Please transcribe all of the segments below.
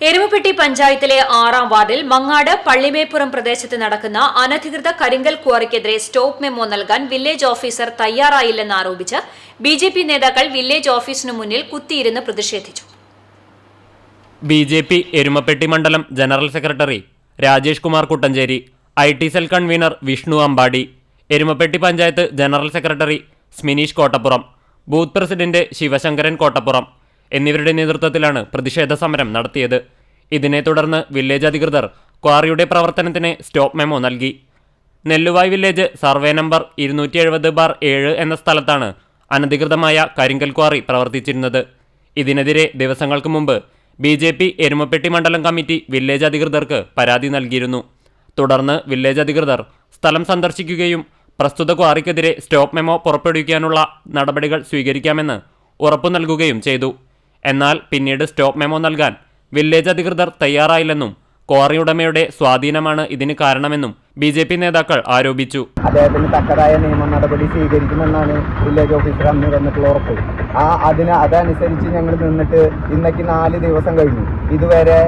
എരുമപ്പെട്ടി പഞ്ചായത്തിലെ ആറാം വാർഡിൽ മങ്ങാട് പള്ളിമേപ്പുറം പ്രദേശത്ത് നടക്കുന്ന അനധികൃത കരിങ്കൽ ക്വാറിക്കെതിരെ സ്റ്റോപ്പ് മെമ്മോ നൽകാൻ വില്ലേജ് ഓഫീസർ തയ്യാറായില്ലെന്ന് ആരോപിച്ച് ബി ജെ പി നേതാക്കൾ വില്ലേജ് ഓഫീസിനു മുന്നിൽ കുത്തിയിരുന്ന് പ്രതിഷേധിച്ചു. ബി ജെ പി എരുമപ്പെട്ടി മണ്ഡലം general secretary Rajesh Kumar Kuttanchery I T cell convener Vishnu Ambadi Erumapetty panchayat general secretary Smineesh Kottappuram booth president Sivasankaran Kottappuram എന്നിവരുടെ നേതൃത്വത്തിലാണ് പ്രതിഷേധ സമരം നടത്തിയത്. ഇതിനെ തുടർന്ന് വില്ലേജ് അധികൃതർ ക്വാറിയുടെ പ്രവർത്തനത്തിന് സ്റ്റോപ്പ് മെമോ നൽകി. നെല്ലുവായ് വില്ലേജ് സർവേ നമ്പർ ഇരുന്നൂറ്റി എഴുപത് ബാർ ഏഴ് എന്ന സ്ഥലത്താണ് അനധികൃതമായ കരിങ്കൽ ക്വാറി പ്രവർത്തിച്ചിരുന്നത്. ഇതിനെതിരെ ദിവസങ്ങൾക്ക് മുമ്പ് ബി ജെ പി എരുമപ്പെട്ടി മണ്ഡലം കമ്മിറ്റി വില്ലേജ് അധികൃതർക്ക് പരാതി നൽകിയിരുന്നു. തുടർന്ന് വില്ലേജ് അധികൃതർ സ്ഥലം സന്ദർശിക്കുകയും പ്രസ്തുത ക്വാറിക്കെതിരെ സ്റ്റോപ്പ് മെമോ പുറപ്പെടുവിക്കാനുള്ള നടപടികൾ സ്വീകരിക്കാമെന്ന് ഉറപ്പു നൽകുകയും ചെയ്തു. എന്നാൽ പിന്നീട് സ്റ്റോപ്പ് മെമോ നൽകാൻ വില്ലേജ് അധികൃതർ തയ്യാറായില്ലെന്നും ക്വാറി സ്വാധീനമാണ് ഇതിന് കാരണമെന്നും ബി ജെ പി നേതാക്കൾ ആരോപിച്ചു. അദ്ദേഹത്തിന് തക്കതായ നിയമ നടപടി സ്വീകരിക്കുമെന്നാണ് വില്ലേജ് ഓഫീസർ അന്ന് തന്നിട്ടുള്ള ഉറപ്പ്. ആ അതിന് അതനുസരിച്ച് ഞങ്ങൾ നിന്നിട്ട് ഇന്നേക്ക് നാല് ദിവസം കഴിഞ്ഞു. ഇതുവരെ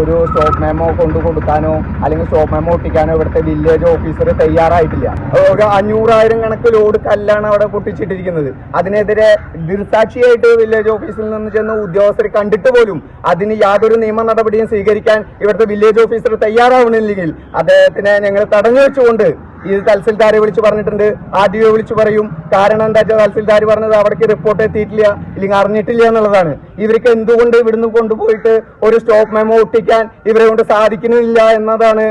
ഒരു സ്റ്റോപ്പ് മെമ്മോ കൊണ്ടു കൊടുക്കാനോ അല്ലെങ്കിൽ സ്റ്റോപ്പ് മെമ്മോ ഒട്ടിക്കാനോ ഇവിടുത്തെ വില്ലേജ് ഓഫീസർ തയ്യാറായിട്ടില്ല. ഒരു അഞ്ഞൂറായിരം കണക്ക് ലോഡ് കല്ലാണ് അവിടെ പൊട്ടിച്ചിട്ടിരിക്കുന്നത്. അതിനെതിരെ ദൃസാക്ഷിയായിട്ട് വില്ലേജ് ഓഫീസിൽ നിന്ന് ചെന്ന് ഉദ്യോഗസ്ഥർ കണ്ടിട്ട് പോലും അതിന് യാതൊരു നിയമ നടപടിയും സ്വീകരിക്കാൻ ഇവിടുത്തെ വില്ലേജ് ഓഫീസർ തയ്യാറാവണില്ലെങ്കിൽ അദ്ദേഹത്തിനെ ഞങ്ങൾ തടഞ്ഞു വെച്ചുകൊണ്ട് ഇത് തഹസിൽദാരെ വിളിച്ച് പറഞ്ഞിട്ടുണ്ട്. ആർ ഡി ഒ വിളിച്ച് പറയും കാരണം എന്താ വെച്ചാൽ തഹസിൽദാർ പറഞ്ഞത് അവിടേക്ക് റിപ്പോർട്ട് എത്തിയിട്ടില്ല ഇല്ലെങ്കിൽ അറിഞ്ഞിട്ടില്ല എന്നുള്ളതാണ്. ഇവർക്ക് എന്തുകൊണ്ട് ഇവിടുന്ന് കൊണ്ടുപോയിട്ട് ഒരു സ്റ്റോപ്പ് മെമോ ഒട്ടിക്കാൻ ഇവരെ കൊണ്ട് സാധിക്കുന്നില്ല എന്നതാണ്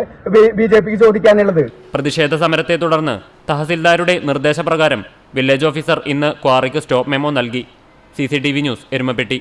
ബി ജെ പിക്ക് ചോദിക്കാനുള്ളത്. പ്രതിഷേധ സമരത്തെ തുടർന്ന് തഹസിൽദാരുടെ നിർദ്ദേശപ്രകാരം വില്ലേജ് ഓഫീസർ ഇന്ന് ക്വാറിക്ക് സ്റ്റോപ്പ് മെമോ നൽകി. C news Erumapetty.